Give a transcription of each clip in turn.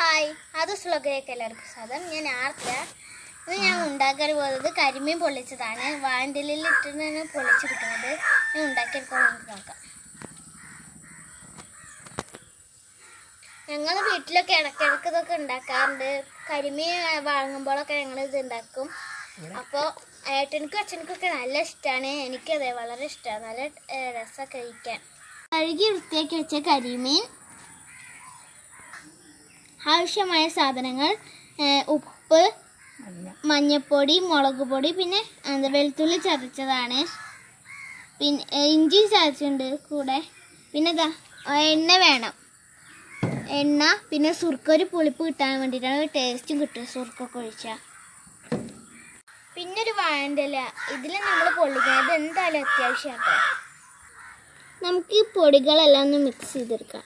Hi. അത് സ്ലോകയൊക്കെ എല്ലാവർക്കും സ്വാഗതം. ഞാൻ ആർത്ത ഇത് ഞാൻ ഉണ്ടാക്കാൻ പോകുന്നത് കരിമീൻ പൊള്ളിച്ചതാണ്. വാൻഡലിൽ ഇട്ടിട്ടാണ് പൊള്ളിച്ചെടുക്കുന്നത് ഞാൻ ഉണ്ടാക്കിയെടുക്കാൻ നമുക്ക് നോക്കാം. ഞങ്ങൾ വീട്ടിലൊക്കെ ഇടക്കിടക്ക് ഇതൊക്കെ ഉണ്ടാക്കാറുണ്ട്. കരിമീൻ വാങ്ങുമ്പോഴൊക്കെ ഞങ്ങൾ ഇത് ഉണ്ടാക്കും. അപ്പോൾ ഏട്ടനിക്കും അച്ഛനക്കൊക്കെ നല്ല ഇഷ്ടമാണ്. എനിക്കതെ വളരെ ഇഷ്ടമാണ്. നല്ല രസമൊക്കെ കഴിക്കാൻ. കഴുകി വൃത്തിയാക്കി വെച്ച കരിമീൻ ആവശ്യമായ സാധനങ്ങൾ ഉപ്പ് മഞ്ഞപ്പൊടി മുളക് പൊടി പിന്നെ എന്താ വെളുത്തുള്ളി ചതച്ചതാണ്. പിന്നെ ഇഞ്ചി ചതച്ചിട്ടുണ്ട് കൂടെ. പിന്നെ എണ്ണ വേണം. എണ്ണ പിന്നെ സുർക്ക ഒരു പുളിപ്പ് കിട്ടാൻ വേണ്ടിയിട്ടാണ് ടേസ്റ്റും കിട്ടും സുർക്കൊക്കെ ഒഴിച്ചാൽ പിന്നെ ഒരു ഇതിൽ നമ്മൾ പൊള്ളിക്കുന്നത് എന്തായാലും അത്യാവശ്യമാണ് നമുക്ക് ഈ പൊടികളെല്ലാം ഒന്ന് മിക്സ് ചെയ്തെടുക്കാം.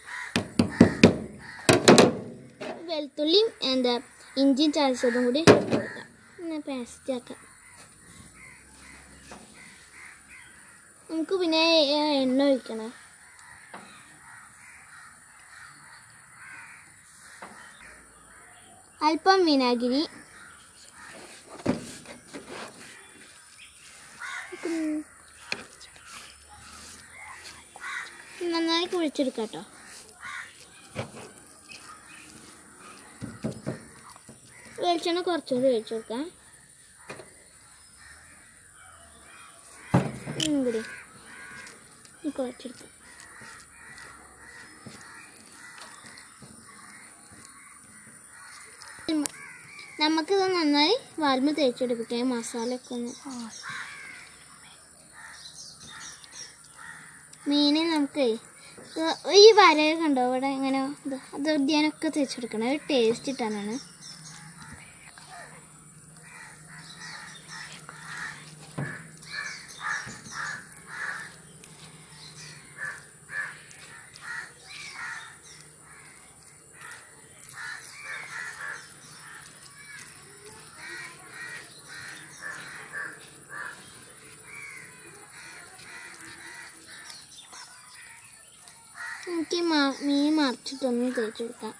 വെളുത്തുള്ളിയും എന്താ ഇഞ്ചിയും ചതച്ചതും കൂടി കൊടുക്കാം. പേസ്റ്റ് ആക്കാം. നമുക്ക് പിന്നെ എണ്ണ ഒഴിക്കണം. അല്പം വിനാഗിരി. നന്നായി കുഴിച്ചെടുക്കാം കേട്ടോ വെളിച്ചെണ്ണ കുറച്ചുകൂടി ഒഴിച്ചു കൊടുക്കാം. കൂടി കുറച്ചെടുക്കാം. നമുക്കിത് നന്നായി വാൽമ തേച്ചെടുക്കട്ടെ മസാലയൊക്കെ ഒന്ന്. മീനെ നമുക്ക് ഈ വരയൊക്കെ ഉണ്ടോ ഇവിടെ ഇങ്ങനെ അത് ഉദ്യാനൊക്കെ തേച്ചെടുക്കണം ടേസ്റ്റ് ഇട്ടാനാണ് 给妈咪妈吃的，你得知道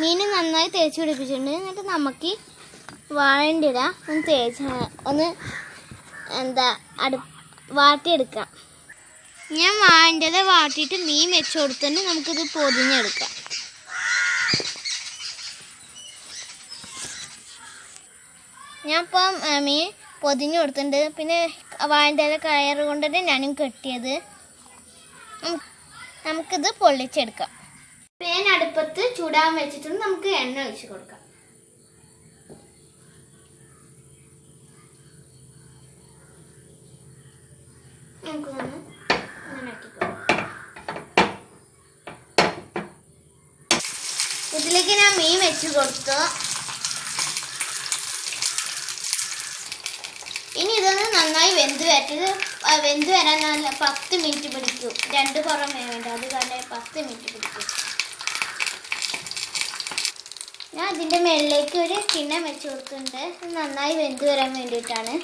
മീൻ നന്നായി തേച്ച് പിടിപ്പിച്ചിട്ടുണ്ട്. എന്നിട്ട് നമുക്ക് വാഴന്റെ ഒന്ന് തേച്ച് ഒന്ന് എന്താ അടു വാട്ടിയെടുക്കാം. ഞാൻ വാഴന്റെ വാട്ടിയിട്ട് മീൻ വെച്ച് കൊടുത്തിട്ട് നമുക്കിത് പൊതിഞ്ഞെടുക്കാം. ഇപ്പോൾ മീൻ പൊതിഞ്ഞ് കൊടുത്തിട്ടുണ്ട്. പിന്നെ വാഴന്റെ ഇല കയറ് കൊണ്ടിട്ട് ഞാനും കെട്ടിയത്. നമുക്ക് നമുക്കിത് പൊള്ളിച്ചെടുക്കാം. പേൻ അടുപ്പത്ത് ചൂടാൻ വെച്ചിട്ടുണ്ട്. നമുക്ക് എണ്ണ ഒഴിച്ച് കൊടുക്കാം. നമുക്കൊന്ന്. ഇതിലേക്ക് ഞാൻ മീൻ വെച്ച് കൊടുത്തു. ഇനി ഇതൊന്ന് നന്നായി വെന്ത് വരട്ടത് വെന്ത് വരാൻ നല്ല പത്ത് മിനിറ്റ് പിടിക്കും. രണ്ട് പുറം വേണ്ട. അത് കാരണം പത്ത് മിനിറ്റ് പിടിക്കും. ഞാൻ അതിന്റെ മുകളിലേക്ക് ഒരു കിണ്ണം വെച്ച് ഇത് നന്നായി വെന്ത് വരാൻ വേണ്ടിയിട്ടാണ്.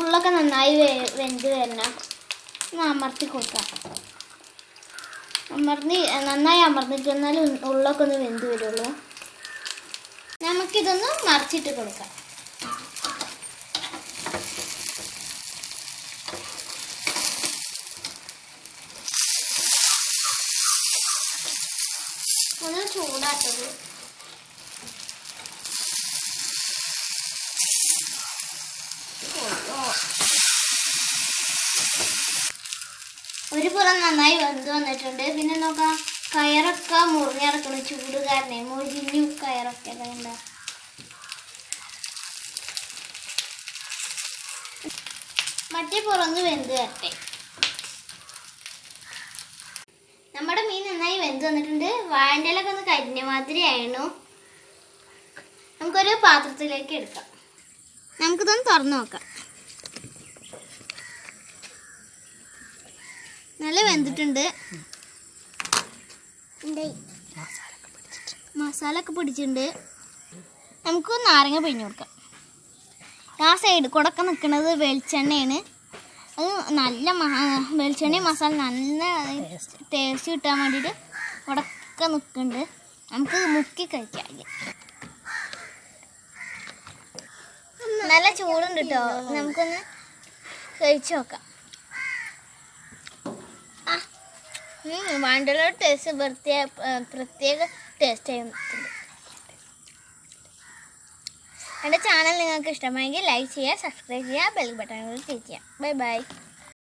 ഉള്ളൊക്കെ നന്നായി വെന്ത് വരണം. അമർത്തി കൊടുക്കാം. അമർന്നി നന്നായി അമർന്നിട്ട് ഉള്ളൊക്കെ ഒന്ന് വെന്ത് വരുള്ളൂ. നമുക്കിതൊന്ന് മറിച്ചിട്ട് കൊടുക്കാം ഒന്ന് ചൂടാട്ടത് ഒരു പുറം നന്നായി വെന്ത് വന്നിട്ടുണ്ട്. പിന്നെ നോക്കാം കയറൊക്കെ മുറിഞ്ഞടക്കണ ചൂട് കാരണേ മുരിഞ്ഞു കയറൊക്കെ വേണ്ട. മറ്റേ പുറന്ന് വെന്ത് വരട്ടെ. നമ്മുടെ മീൻ നന്നായി വെന്ത് വന്നിട്ടുണ്ട്. വാഴന്റെലൊക്കെ ഒന്ന് കരിഞ്ഞ മാതിരി ആയിരുന്നു. നമുക്കൊരു പാത്രത്തിലേക്ക് എടുക്കാം. നമുക്കിതൊന്ന് തുറന്നു നോക്കാം. നല്ല വെന്തിട്ടുണ്ട്. മസാല ഒക്കെ പിടിച്ചിട്ടുണ്ട്. നമുക്ക് നാരങ്ങ പിഴിഞ്ഞു കൊടുക്കാം. ആ സൈഡ് കൂടെ ഒക്കെ നിൽക്കുന്നത് വെളിച്ചെണ്ണയാണ്. അത് നല്ല വെളിച്ചെണ്ണി മസാല നല്ല ടേസ്റ്റ് കിട്ടാൻ വേണ്ടിയിട്ട് ഉടക്ക നിൽക്കുന്നുണ്ട്. നമുക്ക് മുക്കി കഴിക്കാം. നല്ല ചൂടുണ്ട് കേട്ടോ നമുക്കൊന്ന് കഴിച്ചു നോക്കാം. ആ വാണ്ടലോ ടേസ്റ്റ് പ്രത്യേക പ്രത്യേക ടേസ്റ്റ് ചെയ്യുന്നുണ്ട് എന്റെ ചാനൽ നിങ്ങൾക്ക് ഇഷ്ടമായെങ്കിൽ ലൈക്ക് ചെയ്യുക സബ്സ്ക്രൈബ് ചെയ്യുക ബെൽ ബട്ടൺ ക്ലിക്ക് ചെയ്യുക. Bye bye